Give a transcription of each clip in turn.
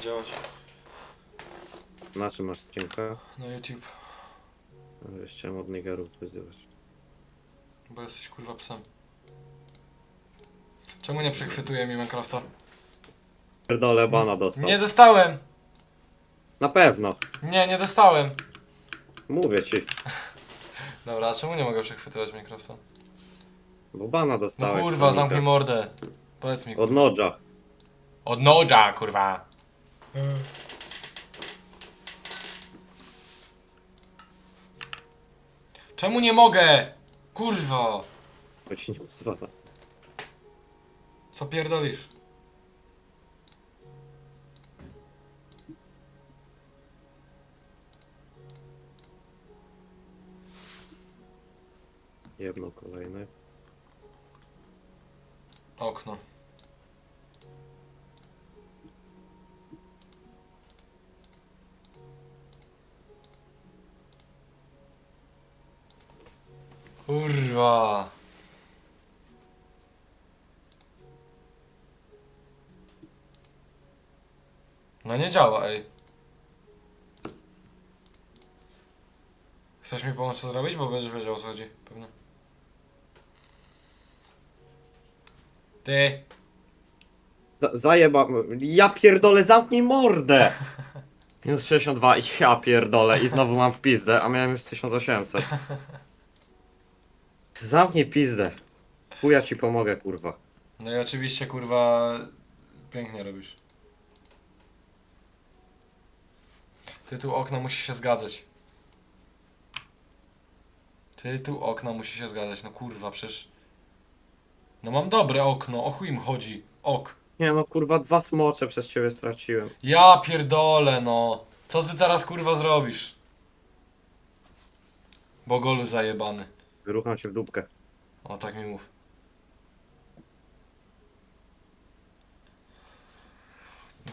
działać. Na czym masz streamka? Na YouTube. No, chciałem od nigerów wyzywać. Bo jesteś kurwa psem. Czemu nie przechwytuje mi Minecrafta? Pierdolę bana dostał. Nie dostałem! Na pewno. Nie, nie dostałem! Mówię ci. Dobra, a czemu nie mogę przechwytywać Minecrafta? Bo bana No dostałeś. kurwa, zamknij mordę. Powiedz mi. Od Nodża. Od kurwa. Czemu nie mogę? Kurwa. To ci nie pozwala. Co pierdolisz? Jedno kolejne. Okno. Kurwa. No nie działa, ej. Chcesz mi pomóc to zrobić? Bo będziesz wiedział o co chodzi, pewnie. Ty. Za zajeba... Ja pierdolę, zamknij mordę! Minus 62 i ja pierdolę i znowu mam w pizdę, a miałem już 1800. Zamknij pizdę. Chuja ci pomogę, kurwa. No i oczywiście, kurwa, pięknie robisz. Tytuł okna musi się zgadzać. Tytuł okna musi się zgadzać, no kurwa, przecież... No mam dobre okno, o chuj im chodzi. Ok. Nie no, kurwa, dwa smocze przez ciebie straciłem. Ja pierdolę, no. Co ty teraz, kurwa, zrobisz? Bogolu zajebany. Wyrucham cię w dupkę. O, tak mi mów.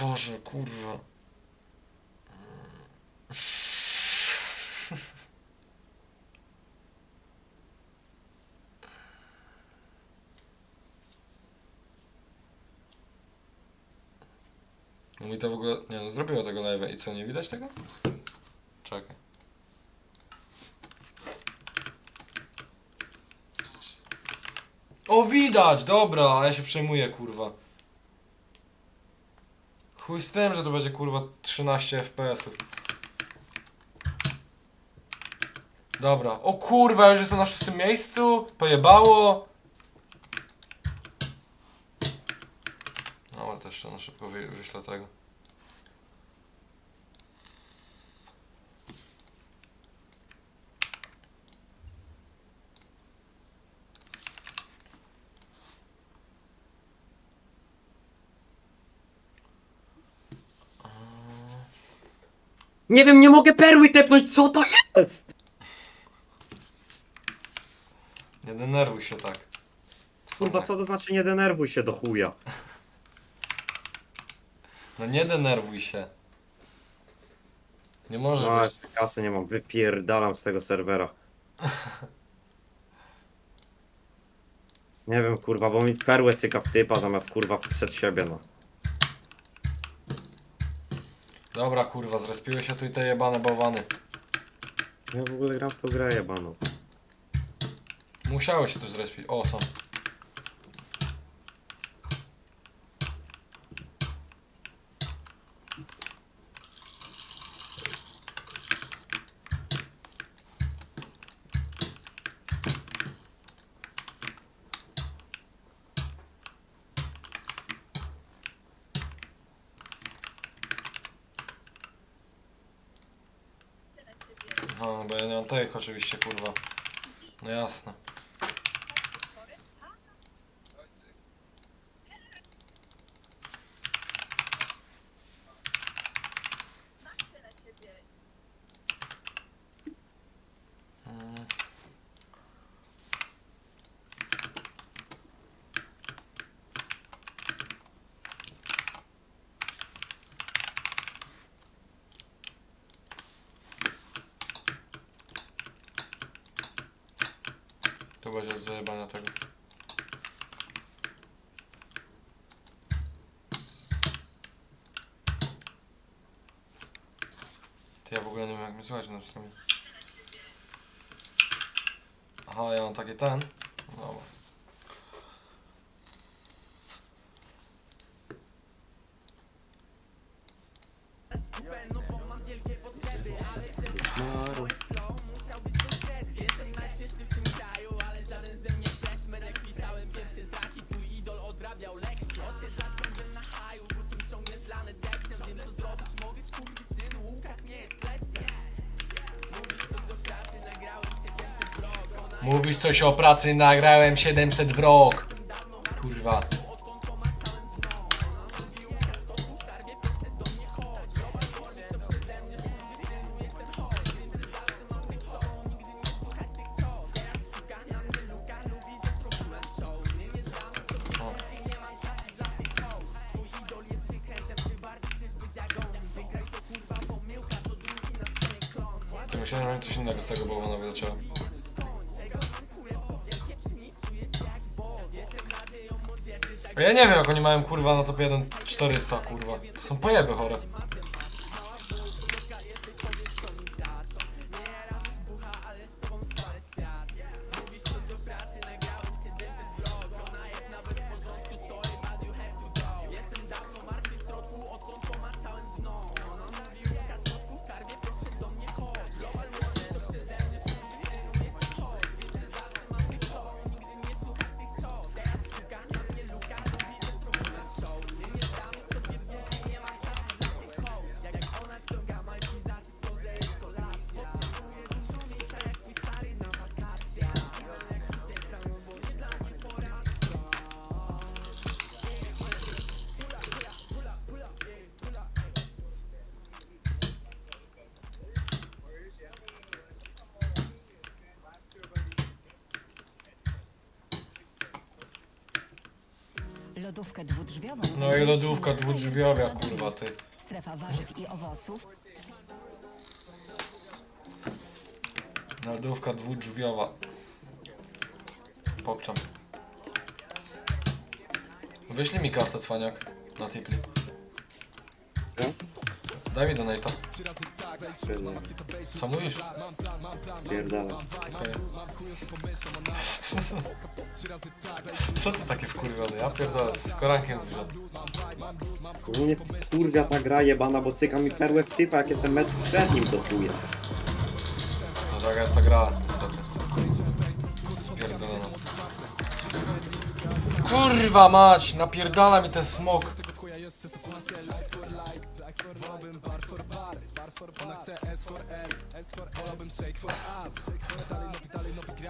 Boże, kurwa. No mi to w ogóle... Nie no, zrobiło tego live'a i co, nie widać tego? Czekaj. O, widać! Dobra, a ja się przejmuję, kurwa. Chuj z tym, że to będzie, kurwa, 13 FPS-ów. Dobra. O kurwa, już jestem na szóstym miejscu? Pojebało? No, ale też na szybko wy, wyślę tego. Nie wiem, nie mogę perły tepnąć, co to jest? Nie denerwuj się tak. Kurwa, co to znaczy nie denerwuj się do chuja? No nie denerwuj się. Nie możesz No, być... jeszcze kasy nie mam, wypierdalam z tego serwera. Nie wiem, kurwa, bo mi perłę syka w typa zamiast kurwa przed siebie, no. Dobra kurwa, zrespiły się tu i te jebane bałwany. Ja w ogóle gram w tą grę jebaną. Musiały się tu zrespić. O, są. No, bo ja nie mam tych oczywiście, kurwa. No jasne. Chyba, że zajeba na tego. Ty ja w ogóle nie wiem jak mnie słuchać na stronie. Aha, ja mam taki ten. Dobra. Mówisz coś o pracy, nagrałem 700 w rok. Kurwa. Myślałem, że coś innego z tego bałwana wyleciało. A ja nie wiem jak oni mają kurwa na top 1 400 kurwa. To są pojeby chore. Lodówkę dwudrzwiową. No i lodówka dwudrzwiowia kurwa ty. Strefa warzyw i owoców. Lodówka dwudrzwiowa. Pokczam. Wyślij mi kasę cwaniak na tipli. Daj mi donata. Pierdolę. Co mówisz? Pierdolę. Okej. Co ty takie wkurwione? Ja pierdolę, z korankiem wyszedł. Mnie kurwia ta gra jebana, bo cyka mi perłę w typa, jak jestem metr przed nim dotuję. No taka jest ta gra, niestety. Spierdolona. Kurwa mać, napierdala mi ten smok.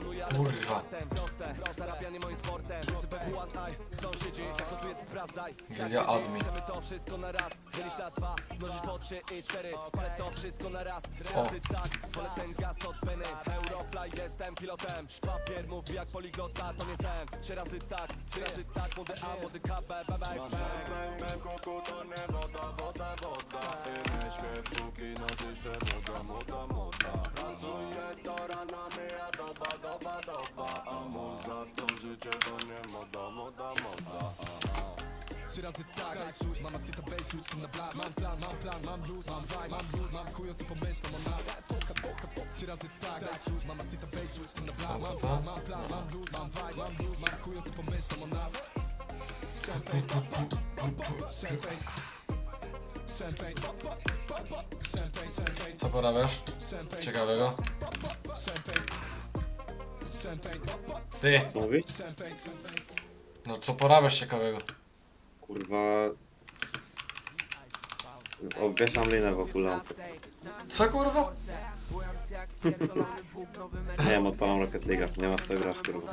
Kurwa. Zarabianie moim sportem, Antaj, sąsiedzi, jak gotuje ty sprawdzaj. Gilia admin. Chcemy to wszystko na raz, dzielisz na dwa, mnożysz po trzy i cztery. Ale to wszystko na raz, razy tak. Wolę ten gaz od peny, Eurofly, jestem pilotem. Szkwapier mówi jak poliglota, to nie sen. Trzy razy tak, trzy razy tak, młody A, młody K, B, B, B, B to nie woda, woda, woda. I moda, moda Pracuję do rana, mija doba, doba, doba A muza to życie to nie moda, moda, moda Trzy razy tak, daj rzuć, mama sita weź rzuć na blat. Mam plan, mam plan, mam blues, mam vibe, mam blues Mam chują co pomyślą o nas. Poka, poka, poka Trzy razy tak, daj rzuć, mama weź rzuć na blat. Mam plan, mam plan, mam blues, mam vibe, mam blues Mam chują co pomyślą o nas. Champagne, pop, pop, pop, pop, champagne. Champagne, pop, pop, pop, pop, champagne, champagne, Co porabiasz? Ciekawego? champagne Ty! Co mówisz? No co porabiasz ciekawego? Kurwa... Obwieszam linę wokół lampy. Co kurwa? Nie wiem, odpalam Rocket League, nie ma co grać kurwa.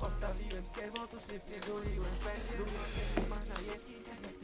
Odstawiłem sierwo, to szybkie guliłem Bez lub masz tak jak ty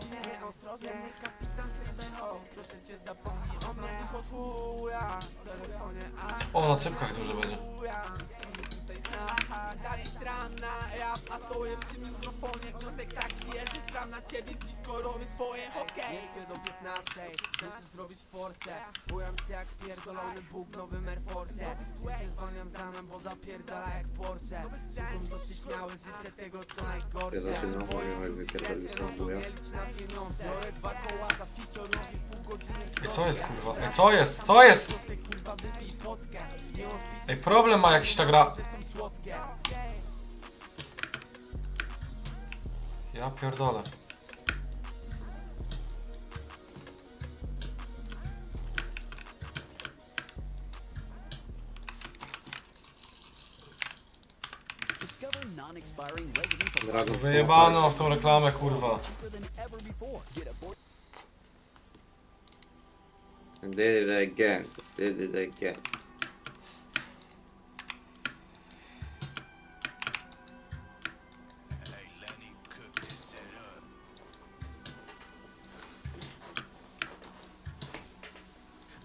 flow. O, na cypkach dużo będzie. Nie śpię do 15, muszę zrobić force Bujam się jak pierdolony Bóg w nowym Air Force Się zwalniam za mną, bo zapierdala jak Porsche. Słucham, co się śmiały, życzę tego co Ja najgorsze zaczynam, powiem jak wypierdolić na. Nie na pieniądze. Biorę dwa koła za robię godziny Ej, co jest kurwa? Ej, co jest? Co jest? Ej, problem ma jakiś ta gra. Ja pierdolę. Wyjebano w tą reklamę kurwa. Four Did it again. Did it again.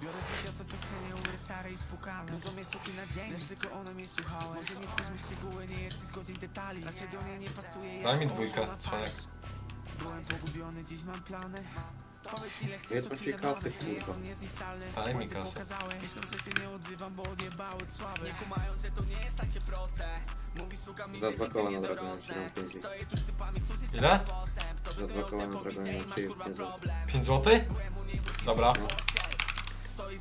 Biorę życia, co umrę i Nudzą mnie suki na dzień, lecz tylko one mnie słuchały Może nie wchodźmy w szczegóły, nie jesteś godzin detali Na do mnie nie pasuje Daj mi dwójkę, cwaniak. Byłem pogubiony, dziś mam plany Nie to ci kasy, kurwa. Daj mi kasę. pokazały, Myślą, że się nie odzywam, bo odjebały słabe Nie kumają, że to nie jest takie proste Mówi suka mi, Za dwa koła na Dragonie mam 5 Ile? Za dwa koła na Dragonie mam 5 zł. 5 zł? Dobra. Stoi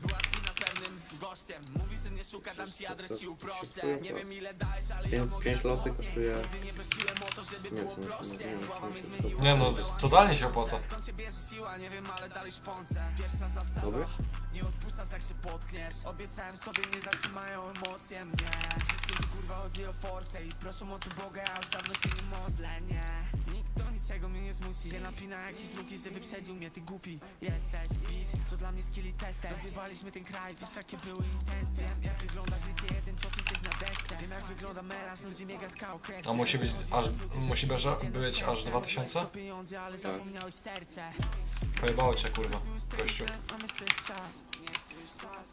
Była spina z pewnym gościem. Mówi, że nie szuka, dam ci adres i uproszczę. Nie wiem ile dajesz, ale ja 5, mogę 5 losy kosztuje... Nie prosiłem o to, żeby Nie, było co, nie, prościej. nie, Słowa mi nie, no, totalnie się opłaca. Skąd się bierze siła, nie wiem, ale dalej szponce Pierwsza zasada. Dobry? Nie odpuszczasz jak się potkniesz. Obiecałem sobie, nie zatrzymają emocje mnie. Wszystkim tu, kurwa chodzi o forsę I proszę o tu Boga, ja już dawno się nie modlę, nie niczego mnie nie zmusi Się napina jakiś luki, że wyprzedził mnie, ty głupi Jesteś beat, to dla mnie skilli testem Rozjebaliśmy ten kraj, wiesz takie były intencje Wiem jak wygląda życie, jeden cios jesteś na desce Wiem jak wygląda melanż, ludzi mnie gadka okres A musi być aż, musi być, być aż 2000? Pieniądze, ale zapomniałeś serce Pojebało cię kurwa, gościu.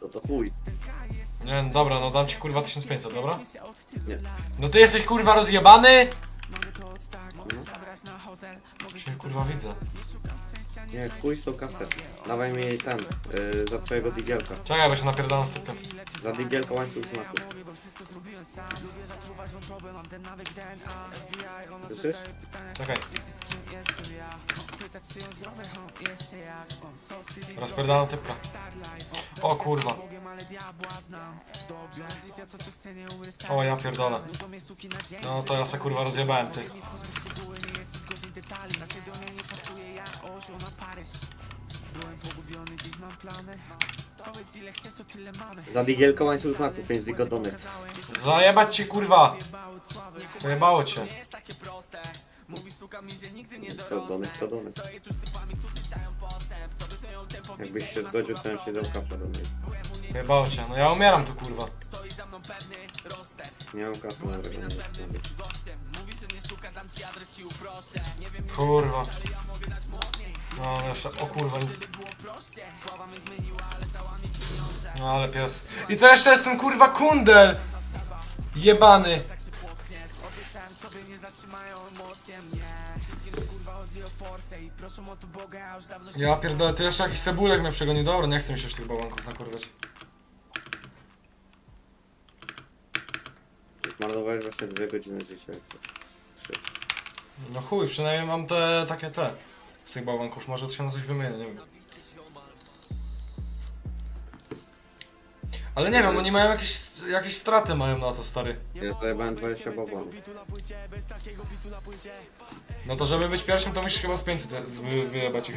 To to chuj. Nie no dobra, no dam ci kurwa 1500, dobra? Nie. No ty jesteś kurwa rozjebany? Tak, Mogę Się kurwa widzę. Nie, chuj z tą kasę. Dawaj mi ten, y, za twojego digielka. Czekaj, bo się napierdalam typem. Za digielka łańcuch znaku. Słyszysz? Czekaj. Rozpierdalam typka. O kurwa. O ja pierdolę. No to ja se kurwa rozjebałem ty. Donych. Stoję tu z typami, którzy chciają postęp. To by swoją tempo Jakbyś się zgodził, to bym się dał kapę do mnie. Pojebało cię. No ja umieram tu kurwa. Stoi za mną pewny roster Nie mam kasy na tego. gościem. Mówi, że nie szuka, dam ci adres i uproszczę. Nie wiem, Kurwa. No jeszcze, o kurwa nic. No ale pies. I to jeszcze jestem kurwa kundel! Jebany. Ja pierdolę, to jeszcze jakiś cebulek mnie przegoni. Dobra, nie chcę mi się już tych bałwanków nakurwać. Zmarnowałeś właśnie 2 godziny życia, jak chcesz. Trzy. No chuj, przynajmniej mam te takie te. Z tych bałwanków, może to się na coś wymieni, nie wiem. Ale nie wiem, oni mają jakieś, jakieś straty mają na to, stary. Ja zajebałem 20 bobonów. No to żeby być pierwszym, to musisz chyba z 500 wy, wyjebać ich.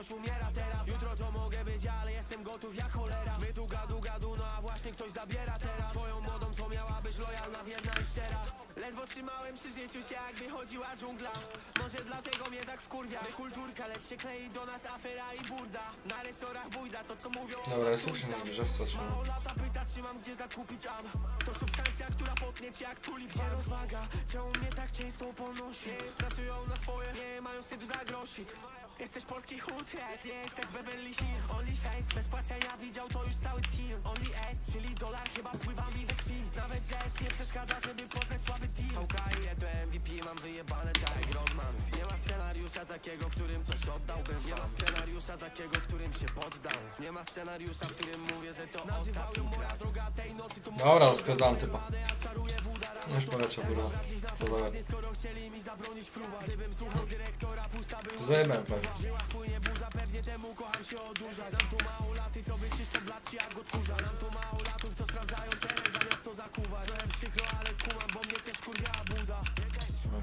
drzewkę. Ledwo trzymałem przy życiu się jak wychodziła dżungla. Może dlatego mnie tak wkurwia. Kulturka, lecz się klei do nas afera i burda. Na resorach bójda, to co mówią Dobra, jest słusznie, na drzewce trzymam. Mało lata pyta, czy mam gdzie zakupić am To substancja, która potnie cię jak tulip. Gdzie rozwaga, czemu mnie tak często ponosi. Pracują na swoje, nie mają wstydu za grosik Jesteś polski hutres, nie jesteś Beverly Hills. Only face, bez płacia ja widział to już cały team Only S, czyli dolar chyba pływa mi we krwi. Nawet jazz nie przeszkadza, żeby poznać słaby team VK i to MVP mam wyjebane tak jak Rodman Nie ma scenariusza takiego, w którym coś oddałbym. Nie ma scenariusza takiego, w którym się poddam. Nie ma scenariusza, w którym mówię, że to ostatni moja droga tej nocy to Dobra, rozpierdam typa. No Już poleciał, kurwa. Co za pewnie. Okej.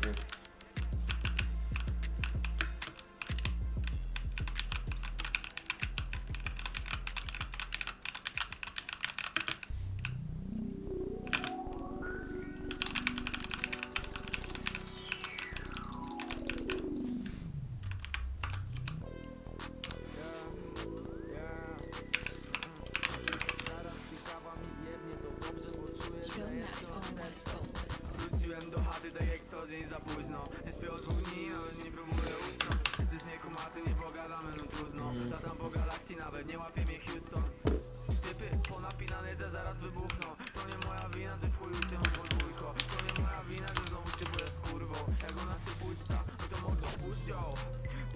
Po galakcji, nawet. Nie łapie mnie Houston. Typy ponapinane, że zaraz wybuchną. To nie moja wina, że w chuju się mam podwójko. To nie moja wina, że znowu się z kurwą. Jak ona no to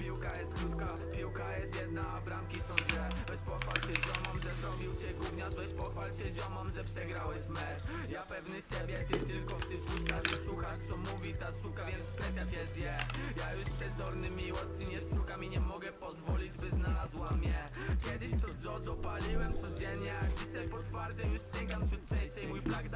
Piłka jest krótka, piłka jest jedna, a bramki są dwie. Weź pochwal się ziomom, że zrobił cię gówniarz. Weź pochwal się ziomom, że przegrałeś mecz. Ja pewny siebie, ty tylko przypuszczasz Że słuchasz co mówi ta suka, więc presja cię zje. Ja już przezorny miłości nie szukam i nie mogę pozwolić, by znalazła mnie. Kiedyś to Jojo paliłem codziennie, a dzisiaj po twardy już sięgam ciut częściej. Mój black